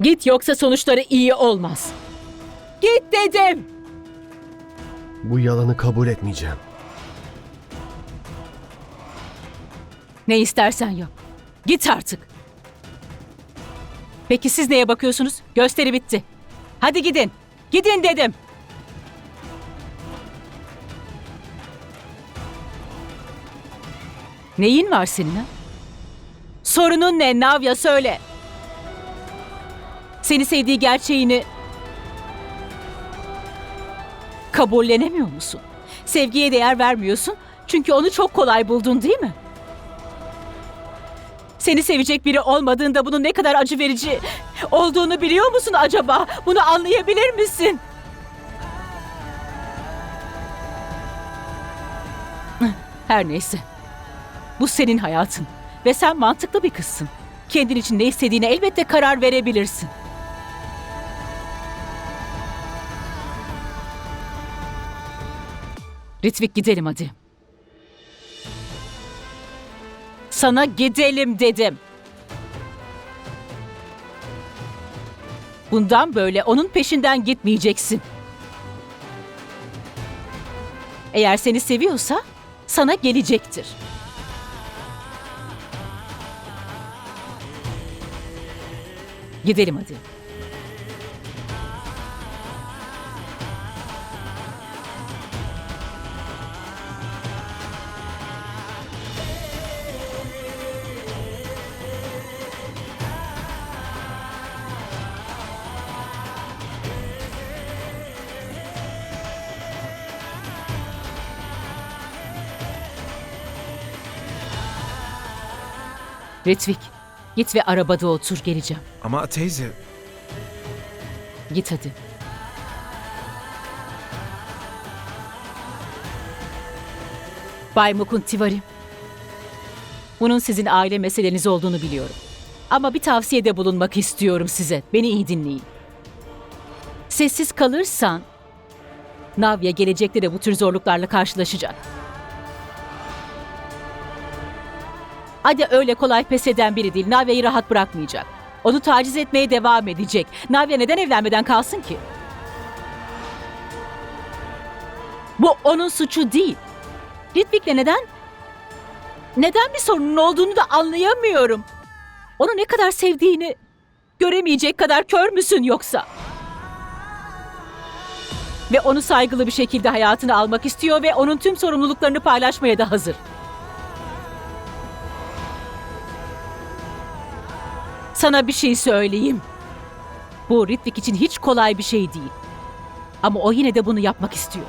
Git yoksa sonuçları iyi olmaz. Git dedim. Bu yalanı kabul etmeyeceğim. Ne istersen yap. Git artık. Peki siz neye bakıyorsunuz? Gösteri bitti. Hadi gidin. Gidin dedim. Neyin var senin ha? Sorunun ne Navya söyle. Seni sevdiği gerçeğini kabullenemiyor musun? Sevgiye değer vermiyorsun çünkü onu çok kolay buldun değil mi? Seni sevecek biri olmadığında bunun ne kadar acı verici olduğunu biliyor musun acaba? Bunu anlayabilir misin? Her neyse. Bu senin hayatın ve sen mantıklı bir kızsın. Kendin için ne istediğine elbette karar verebilirsin. Ritvik gidelim hadi. Sana gidelim dedim. Bundan böyle onun peşinden gitmeyeceksin. Eğer seni seviyorsa sana gelecektir. Gidelim hadi. Ritvik, git ve arabada otur geleceğim. Ama teyze, Git hadi. Bay Mukund Tivari. Bunun sizin aile meseleniz olduğunu biliyorum. Ama bir tavsiyede bulunmak istiyorum size. Beni iyi dinleyin. Sessiz kalırsan Navya gelecekte de bu tür zorluklarla karşılaşacak. Hadi öyle kolay pes eden biri değil. Navya'yı rahat bırakmayacak. Onu taciz etmeye devam edecek. Navya neden evlenmeden kalsın ki? Bu onun suçu değil. Ritvik'le neden? Neden bir sorunun olduğunu da anlayamıyorum. Onu ne kadar sevdiğini göremeyecek kadar kör müsün yoksa? Ve onu saygılı bir şekilde hayatına almak istiyor ve onun tüm sorumluluklarını paylaşmaya da hazır. Sana bir şey söyleyeyim. Bu Ritvik için hiç kolay bir şey değil. Ama o yine de bunu yapmak istiyor.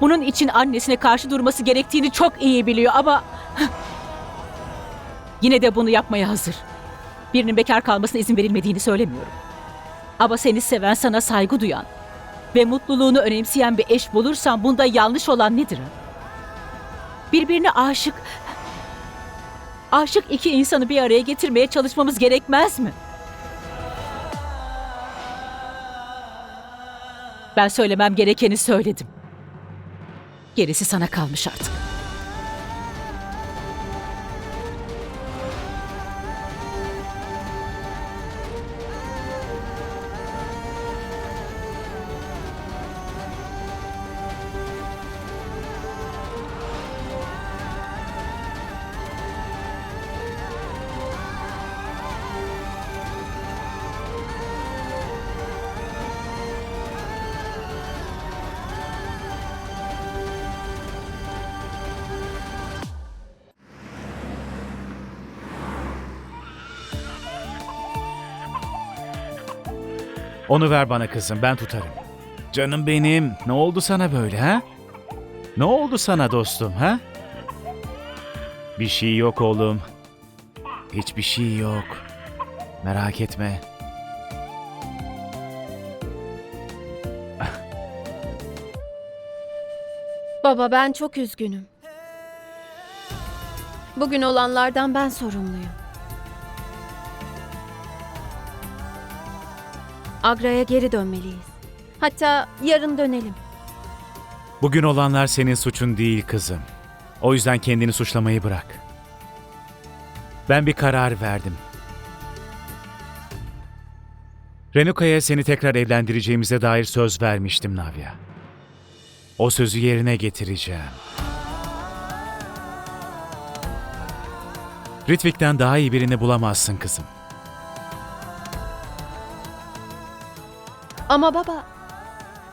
Bunun için annesine karşı durması gerektiğini çok iyi biliyor ama... yine de bunu yapmaya hazır. Birinin bekar kalmasına izin verilmediğini söylemiyorum. Ama seni seven, sana saygı duyan ve mutluluğunu önemseyen bir eş bulursan bunda yanlış olan nedir? Birbirine aşık, aşık iki insanı bir araya getirmeye çalışmamız gerekmez mi? Ben söylemem gerekeni söyledim. Gerisi sana kalmış artık. Onu ver bana kızım ben tutarım. Canım benim ne oldu sana böyle ha? Ne oldu sana dostum ha? Bir şey yok oğlum. Hiçbir şey yok. Merak etme. Baba ben çok üzgünüm. Bugün olanlardan ben sorumluyum. Agra'ya geri dönmeliyiz. Hatta yarın dönelim. Bugün olanlar senin suçun değil kızım. O yüzden kendini suçlamayı bırak. Ben bir karar verdim. Renuka'ya seni tekrar evlendireceğimize dair söz vermiştim Navya. O sözü yerine getireceğim. Ritvik'ten daha iyi birini bulamazsın kızım. Ama baba,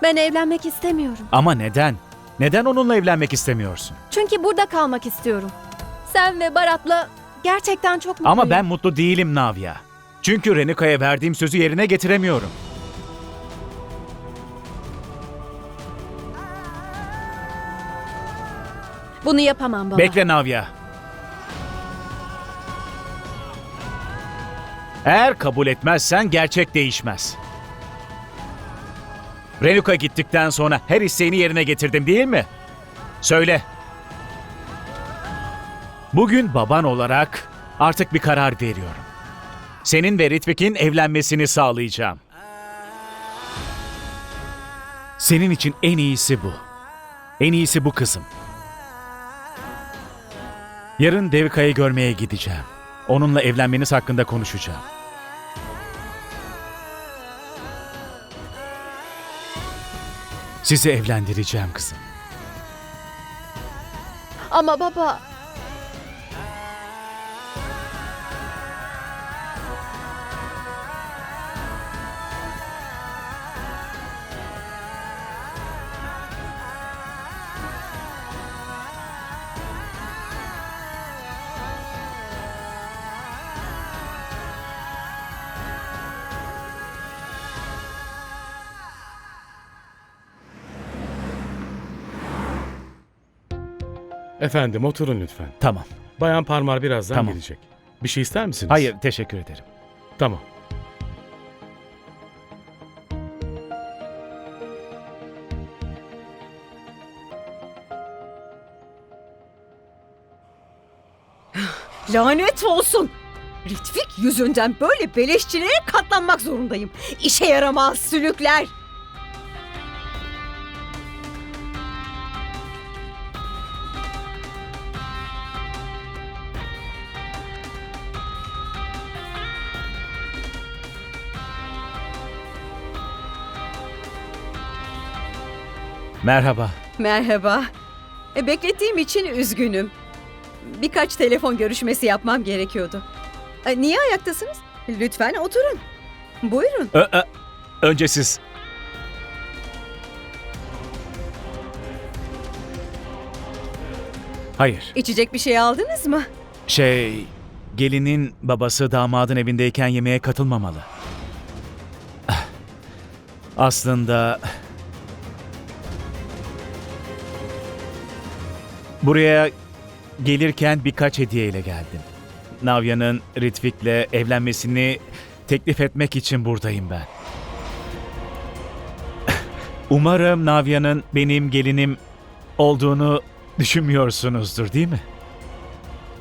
ben evlenmek istemiyorum. Ama neden? Neden onunla evlenmek istemiyorsun? Çünkü burada kalmak istiyorum. Sen ve Barat'la gerçekten çok mutluyum. Ama ben mutlu değilim Navya. Çünkü Renuka'ya verdiğim sözü yerine getiremiyorum. Bunu yapamam baba. Bekle Navya. Eğer kabul etmezsen gerçek değişmez. Renuka gittikten sonra her isteğini yerine getirdim değil mi? Söyle. Bugün baban olarak artık bir karar veriyorum. Senin ve Ritvik'in evlenmesini sağlayacağım. Senin için en iyisi bu. En iyisi bu kızım. Yarın Devika'yı görmeye gideceğim. Onunla evlenmeniz hakkında konuşacağım. Sizi evlendireceğim kızım. Ama baba, Efendim oturun lütfen. Tamam. Bayan Parmar birazdan Tamam. gelecek. Bir şey ister misiniz? Hayır, teşekkür ederim. Tamam. Lanet olsun. Ritvik yüzünden böyle beleşçilere katlanmak zorundayım. İşe yaramaz sülükler. Merhaba. Merhaba. E, beklettiğim için üzgünüm. Birkaç telefon görüşmesi yapmam gerekiyordu. E, niye ayaktasınız? Lütfen oturun. Buyurun. Ö- ö- önce siz. Hayır. İçecek bir şey aldınız mı? Şey, gelinin babası damadın evindeyken yemeğe katılmamalı. Ah, Aslında buraya gelirken birkaç hediyeyle geldim. Navya'nın Ritvik'le evlenmesini teklif etmek için buradayım ben. Umarım Navya'nın benim gelinim olduğunu düşünmüyorsunuzdur değil mi?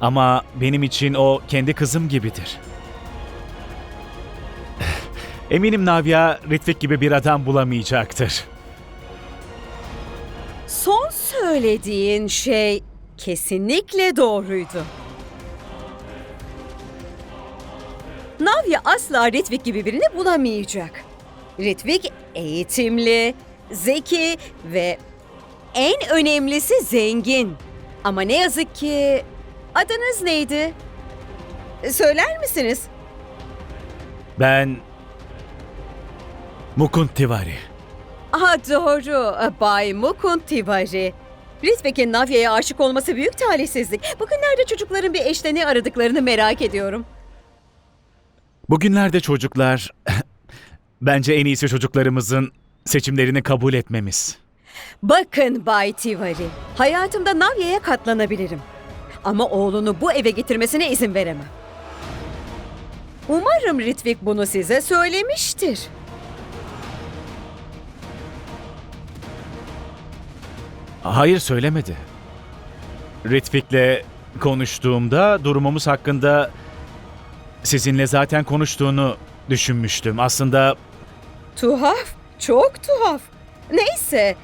Ama benim için o kendi kızım gibidir. Eminim Navya Ritvik gibi bir adam bulamayacaktır. Söylediğin şey kesinlikle doğruydu. Navya asla Ritvik gibi birini bulamayacak. Ritvik eğitimli, zeki ve en önemlisi zengin. Ama ne yazık ki adınız neydi? Söyler misiniz? Ben Mukund Tiwari. Aha doğru. Bay Mukund Tiwari. Ritvik'in Navya'ya aşık olması büyük talihsizlik. Bugünlerde çocukların bir eşte ne aradıklarını merak ediyorum. Bugünlerde çocuklar bence en iyisi çocuklarımızın seçimlerini kabul etmemiz. Bakın Bay Tiwari, hayatımda Navya'ya katlanabilirim. Ama oğlunu bu eve getirmesine izin veremem. Umarım Ritvik bunu size söylemiştir. Hayır söylemedi. Ritvik'le konuştuğumda durumumuz hakkında sizinle zaten konuştuğunu düşünmüştüm. Aslında Tuhaf, çok tuhaf. Neyse,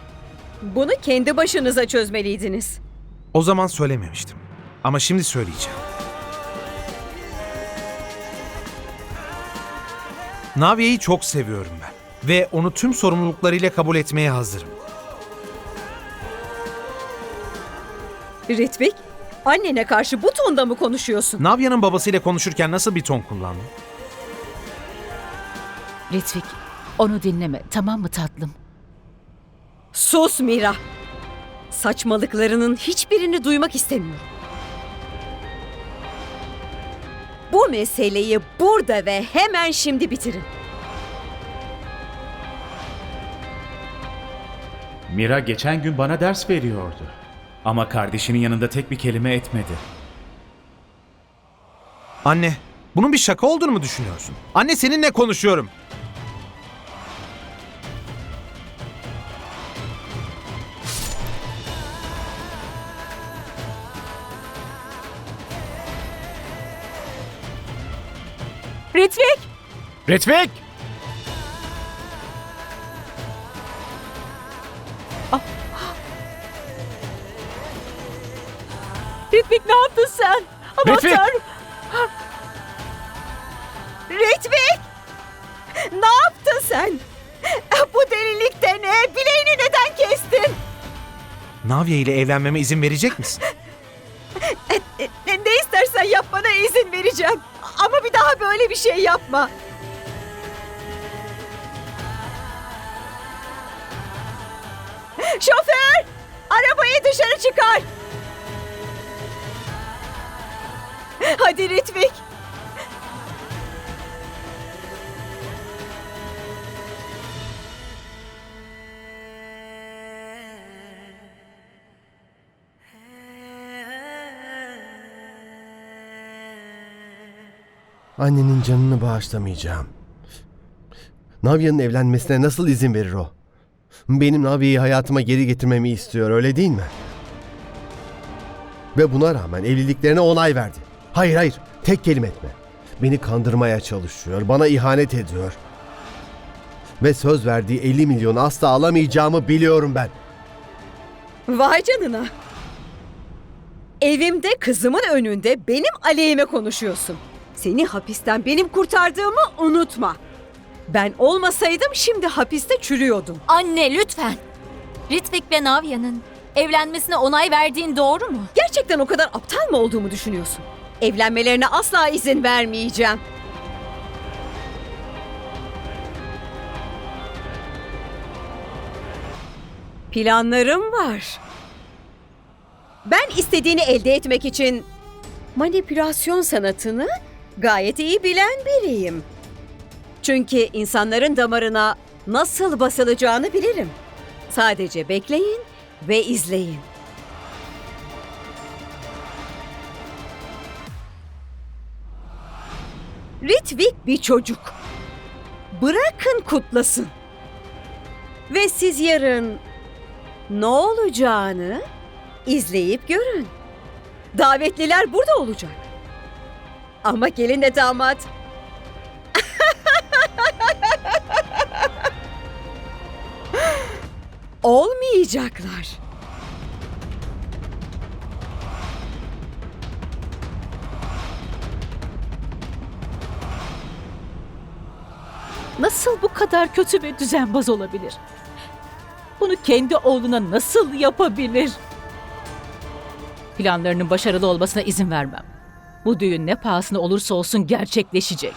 bunu kendi başınıza çözmeliydiniz. O zaman söylememiştim. Ama şimdi söyleyeceğim. Naviye'yi çok seviyorum ben. Ve onu tüm sorumluluklarıyla kabul etmeye hazırım. Ritvik, annene karşı bu tonda mı konuşuyorsun? Navia'nın babasıyla konuşurken nasıl bir ton kullandın? Ritvik, onu dinleme tamam mı tatlım? Sus Mira. Saçmalıklarının hiçbirini duymak istemiyorum. Bu meseleyi burada ve hemen şimdi bitirin. Mira geçen gün bana ders veriyordu. Ama kardeşinin yanında tek bir kelime etmedi. Anne, bunun bir şaka olduğunu mu düşünüyorsun? Anne seninle konuşuyorum. Ritvik! Retvik! Ritvik Tanrım! Ritvik! Ne yaptın sen? Bu delilikte ne? Bileğini neden kestin? Navia ile evlenmeme izin verecek misin? Ne, ne istersen yapmana izin vereceğim. Ama bir daha böyle bir şey yapma. Şoför! Arabayı dışarı çıkar. Hadi Ritvik. Annenin canını bağışlamayacağım. Navia'nın evlenmesine nasıl izin verir o? Benim Navia'yı hayatıma geri getirmemi istiyor öyle değil mi? Ve buna rağmen evliliklerine onay verdi. Hayır hayır tek kelime etme. Beni kandırmaya çalışıyor, bana ihanet ediyor. Ve söz verdiği 50 milyonu asla alamayacağımı biliyorum ben. Vay canına. Evimde kızımın önünde benim aleyhime konuşuyorsun. Seni hapisten benim kurtardığımı unutma. Ben olmasaydım şimdi hapiste çürüyordum. Anne lütfen. Ritvik ve Navya'nın evlenmesine onay verdiğin doğru mu? Gerçekten o kadar aptal mı olduğumu düşünüyorsun? Evlenmelerine asla izin vermeyeceğim. Planlarım var. Ben istediğini elde etmek için manipülasyon sanatını gayet iyi bilen biriyim. Çünkü insanların damarına nasıl basılacağını bilirim. Sadece bekleyin ve izleyin. Ritvik bir çocuk. Bırakın kutlasın. Ve siz yarın ne olacağını izleyip görün. Davetliler burada olacak. Ama gelinle damat olmayacaklar. Nasıl bu kadar kötü ve düzenbaz olabilir? Bunu kendi oğluna nasıl yapabilir? Planlarının başarılı olmasına izin vermem. Bu düğün ne pahasına olursa olsun gerçekleşecek.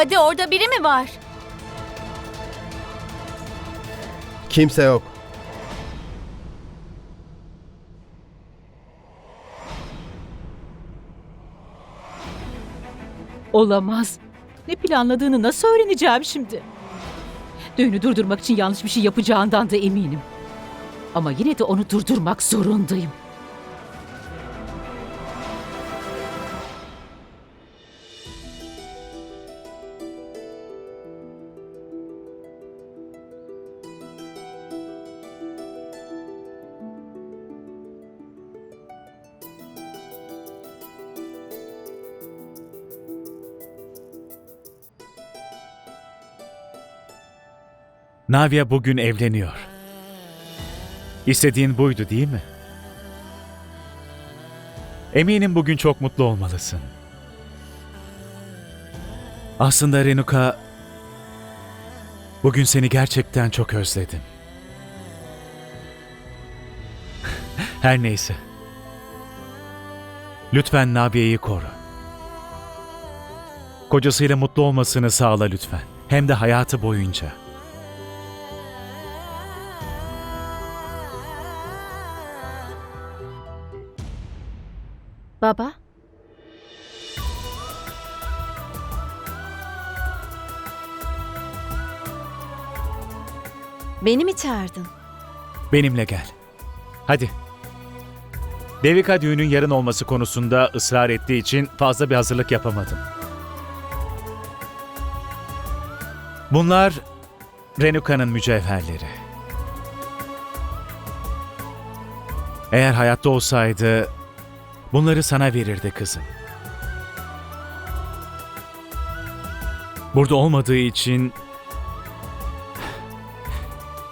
Hadi orada biri mi var? Kimse yok. Olamaz. Ne planladığını nasıl öğreneceğim şimdi? Düğünü durdurmak için yanlış bir şey yapacağından da eminim. Ama yine de onu durdurmak zorundayım. Navya bugün evleniyor. İstediğin buydu değil mi? Eminim bugün çok mutlu olmalısın. Aslında Renuka, bugün seni gerçekten çok özledim. Her neyse. Lütfen Nabiye'yi koru. Kocasıyla mutlu olmasını sağla lütfen. Hem de hayatı boyunca. Baba, Beni mi çağırdın? Benimle gel. Hadi. Devika düğünün yarın olması konusunda ısrar ettiği için fazla bir hazırlık yapamadım. Bunlar Renuka'nın mücevherleri. Eğer hayatta olsaydı Bunları sana verirdi kızım. Burada olmadığı için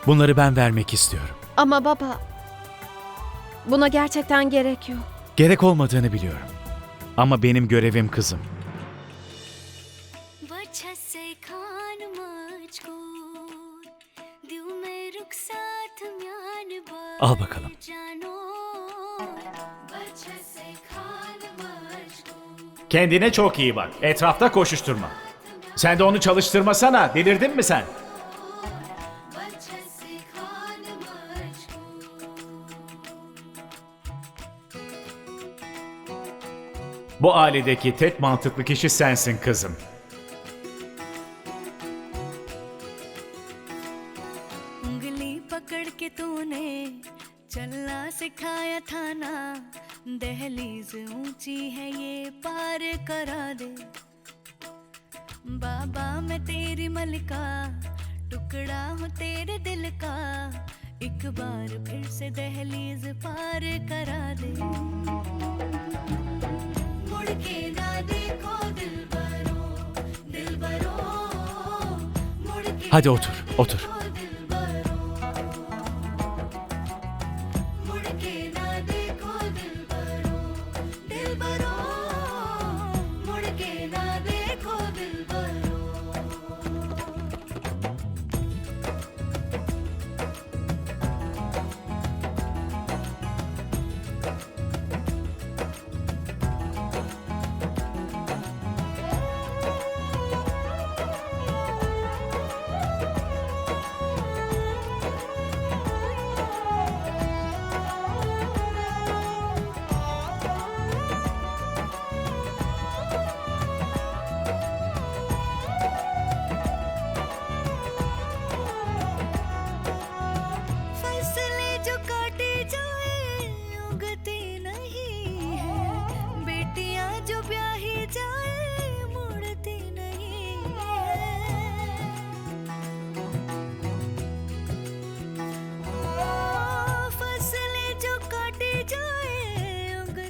bunları ben vermek istiyorum. Ama baba, buna gerçekten gerek yok. Gerek olmadığını biliyorum. Ama benim görevim kızım. Al bakalım. Kendine çok iyi bak. Etrafta koşuşturma. Sen de onu çalıştırmasana. Delirdin mi sen? Bu ailedeki tek mantıklı kişi sensin kızım. सिखाया था ना दहलीज ऊँची है ये पार करा दे। बाबा मैं तेरी मलिका टुकड़ा हूँ तेरे दिल का। एक बार फिर से दहलीज पार करा दे। मुड़ के ना देखो दिल बरो दिल बरो Hadi otur, otur.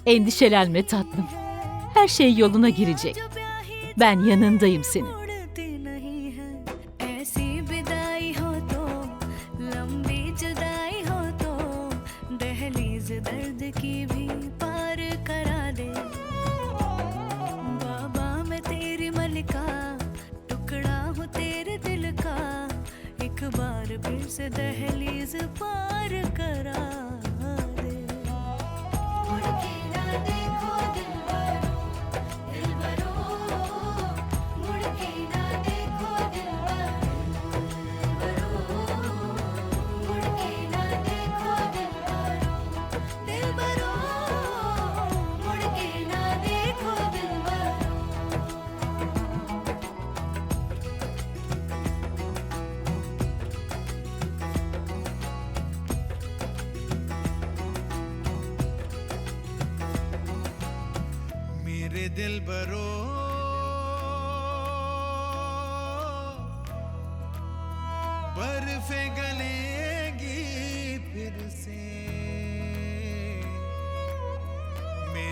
endişelenme tatlım. Her şey yoluna girecek. जो ब्याही Ben yanındayım senin. मुड़ती नहीं है ऐसी विदाई हो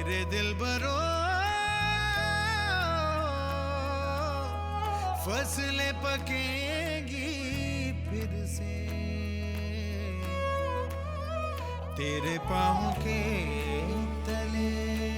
मेरे दिल भरो। फ़सलें पकेगी फिर से। तेरे पाँव के तले।